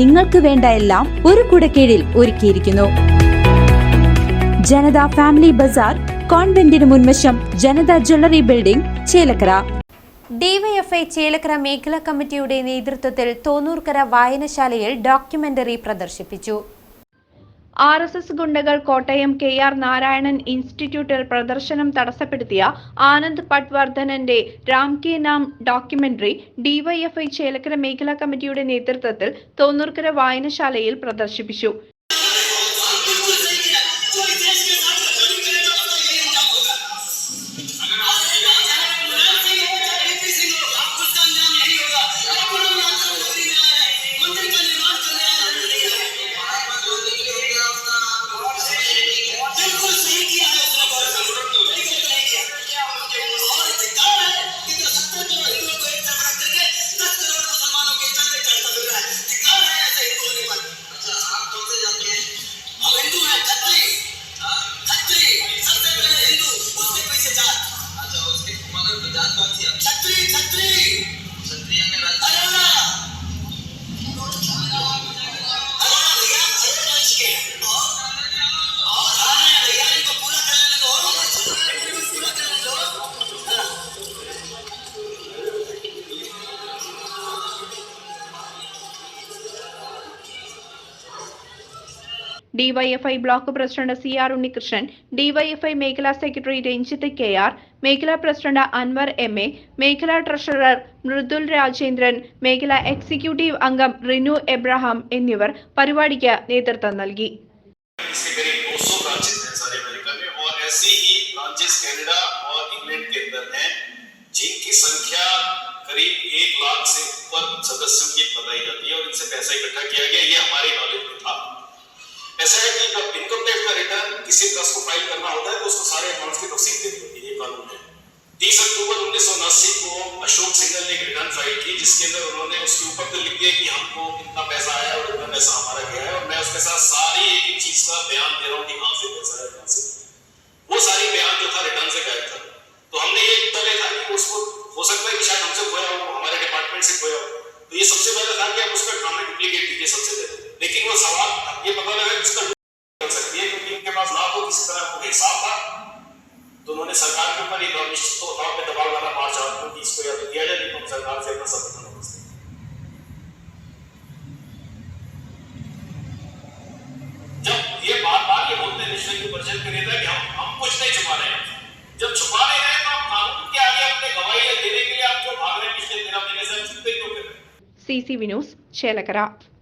നിങ്ങൾക്ക് വേണ്ട എല്ലാം ഒരു കുടക്കീഴിൽ ഒരുക്കിയിരിക്കുന്നു ജനത ഫാമിലി ബസാർ കോൺവെന്റിന് മുൻവശം Janatha jewellery building Chelakkara DYFI Chelakkara മേഖലാ കമ്മിറ്റിയുടെ നേതൃത്വത്തിൽ തോന്നൂർക്കര വായനശാലയിൽ ഡോക്യുമെന്ററി പ്രദർശിപ്പിച്ചു ആർ എസ് എസ് ഗുണ്ടകൾ കോട്ടയം കെ ആർ നാരായണൻ ഇൻസ്റ്റിറ്റ്യൂട്ടിൽ പ്രദർശനം തടസ്സപ്പെടുത്തിയ ആനന്ദ് പട്വർദ്ധനന്റെ Ram K Naam documentary DYFI Chelakkara മേഖലാ കമ്മിറ്റിയുടെ നേതൃത്വത്തിൽ തോന്നൂർക്കര വായനശാലയിൽ പ്രദർശിപ്പിച്ചു DYFI block प्रेसिडेंटा C Aruni Krishnan DYFI 메갈아 secretary Ranjitha K R 메갈아 പ്രസിഡेंटा Anwar M A 메갈아 treasurer Mridul Rajendran 메갈아 executive അംഗം റിനു എബ്രഹാം എന്നിവർ പരിവാടിക്ക നേതൃത്വം നൽകി ऐसा है कि जब इनकम टैक्स का रिटर्न किसी ट्रस्ट को फाइल करना होता है तो उसको सारे अमाउंट्स की तफसील देनी होती है कानून है तीस अक्टूबर उन्नीस को अशोक सिंघल ने एक रिटर्न फाइल की जिसके अंदर उन्होंने उसके ऊपर तो लिख दिया कि हमको इतना पैसा आया और इतना पैसा हमारा गया है और मैं उसके साथ सारी एक चीज का बयान दे रहा हूँ कि कहाँ से पैसा है कहाँ से वो सारी बयान जो था रिटर्न से गायब था तो हमने ये तय था कि उसको हो सकता है कि शायद हमसे खोया हो हमारे डिपार्टमेंट से खोया हो तो ये सबसे पहले था कि आप उसका ड्रामा डुप्लीकेट कीजिए सबसे पहले लेकिन वो सवाल था सरकार के ऊपर एक निश्चित तो तौर पर दबाव लाना मार चाहता हूँ कि इसको या तो दिया जाए तो सरकार से अपना समर्थन जब ये बार बार ये बोलते हैं नेशनल परिषद के नेता कि हम हम कुछ नहीं छुपा रहे हैं जब छुपा नहीं रहे तो आप कानून के आगे अपने गवाही देने के लिए आप क्यों भाग रहे हैं पिछले तेरह महीने से चुपते क्यों कर रहे सीसीवी न्यूज चेलकरा